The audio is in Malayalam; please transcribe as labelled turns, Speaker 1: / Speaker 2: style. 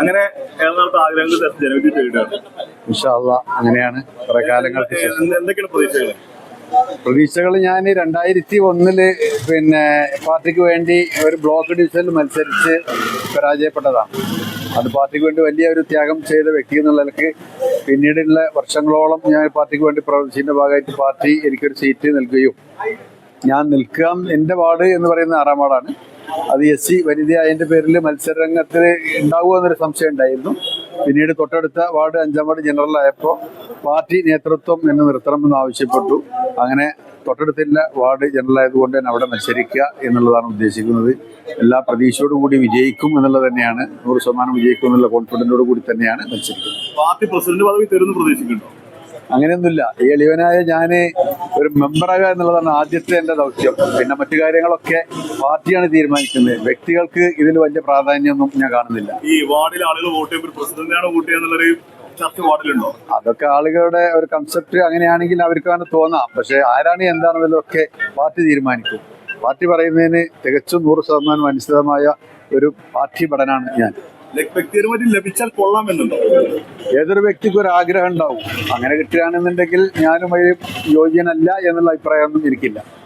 Speaker 1: അങ്ങനെ എറണാകുളത്ത് ആഗ്രഹങ്ങൾ ജനവിധി തേടുകയാണ്
Speaker 2: ഇൻഷാല്ല അങ്ങനെയാണ് കുറെ കാലങ്ങൾക്ക്
Speaker 1: എന്തൊക്കെയാണ് പ്രതീക്ഷകൾ
Speaker 2: പ്രതീക്ഷകൾ ഞാൻ രണ്ടായിരത്തി ഒന്നിൽ പിന്നെ പാർട്ടിക്ക് വേണ്ടി ഒരു ബ്ലോക്ക് ഡിവിഷനിൽ മത്സരിച്ച് പരാജയപ്പെട്ടതാണ്. അത് പാർട്ടിക്ക് വേണ്ടി വലിയ ഒരു ത്യാഗം ചെയ്ത വ്യക്തി എന്നുള്ള നിലയ്ക്ക് പിന്നീടുള്ള വർഷങ്ങളോളം ഞാൻ പാർട്ടിക്ക് വേണ്ടി പ്രവർത്തിച്ചതിന്റെ ഭാഗമായിട്ട് പാർട്ടി എനിക്കൊരു സീറ്റ് നൽകുകയും. ഞാൻ നിൽക്കാം എന്റെ വാർഡ് എന്ന് പറയുന്ന ആറാം വാർഡാണ്. അത് എസ് സി വനിതയായതിന്റെ പേരിൽ മത്സരരംഗത്തിൽ ഉണ്ടാവുക എന്നൊരു സംശയം ഉണ്ടായിരുന്നു. പിന്നീട് തൊട്ടടുത്ത വാർഡ് അഞ്ചാം വാർഡ് ജനറൽ ആയപ്പോൾ പാർട്ടി നേതൃത്വം എന്നെ നിർത്തണമെന്ന് ആവശ്യപ്പെട്ടു. അങ്ങനെ തൊട്ടടുത്തില്ല വാർഡ് ജനറൽ ആയതുകൊണ്ട് തന്നെ അവിടെ മത്സരിക്കുക എന്നുള്ളതാണ് ഉദ്ദേശിക്കുന്നത്. എല്ലാ പ്രതീക്ഷയോടും കൂടി വിജയിക്കും എന്നുള്ളത് തന്നെയാണ്. നൂറ് ശതമാനം വിജയിക്കും എന്നുള്ള കോൺഫിഡന്റോട് കൂടി തന്നെയാണ് മത്സരിക്കുന്നത്.
Speaker 1: പാർട്ടി പ്രസിഡന്റ് പദവി തരുമെന്ന് പ്രതീക്ഷിക്കുന്നുണ്ടോ?
Speaker 2: അങ്ങനെയൊന്നുമില്ല. ഈ എളിവനായ ഞാൻ ഒരു മെമ്പറാകുക എന്നുള്ളതാണ് ആദ്യത്തെ എന്റെ ദൗത്യം. പിന്നെ മറ്റു കാര്യങ്ങളൊക്കെ പാർട്ടിയാണ് തീരുമാനിക്കുന്നത്. വ്യക്തികൾക്ക് ഇതിൽ വലിയ പ്രാധാന്യമൊന്നും ഞാൻ കാണുന്നില്ല.
Speaker 1: ഈ വാർഡിലെ ആളുകൾ വോട്ട് ചെയ്യുമ്പോൾ പ്രസിഡന്റിനാണ് വോട്ട് വാർഡിലുണ്ടോ?
Speaker 2: അതൊക്കെ ആളുകളുടെ ഒരു കൺസെപ്റ്റ് അങ്ങനെയാണെങ്കിൽ അവർക്കാണ് തോന്നാം. പക്ഷെ ആരാണ് എന്താണെന്നൊക്കെ പാർട്ടി തീരുമാനിക്കും. പാർട്ടി പറയുന്നതിന് തികച്ചും നൂറ് ശതമാനം അനുസൃതമായ ഒരു പാർട്ടി പഠനമാണ് ഞാൻ.
Speaker 1: വ്യക്തിപരമായിട്ട് ലഭിച്ചാൽ കൊള്ളാമെന്നുണ്ടോ?
Speaker 2: ഏതൊരു വ്യക്തിക്കും ഒരു ആഗ്രഹം ഉണ്ടാവും. അങ്ങനെ കിട്ടുകയാണെന്നുണ്ടെങ്കിൽ ഞാനും യോജ്യനല്ല എന്നുള്ള അഭിപ്രായമൊന്നും എനിക്കില്ല.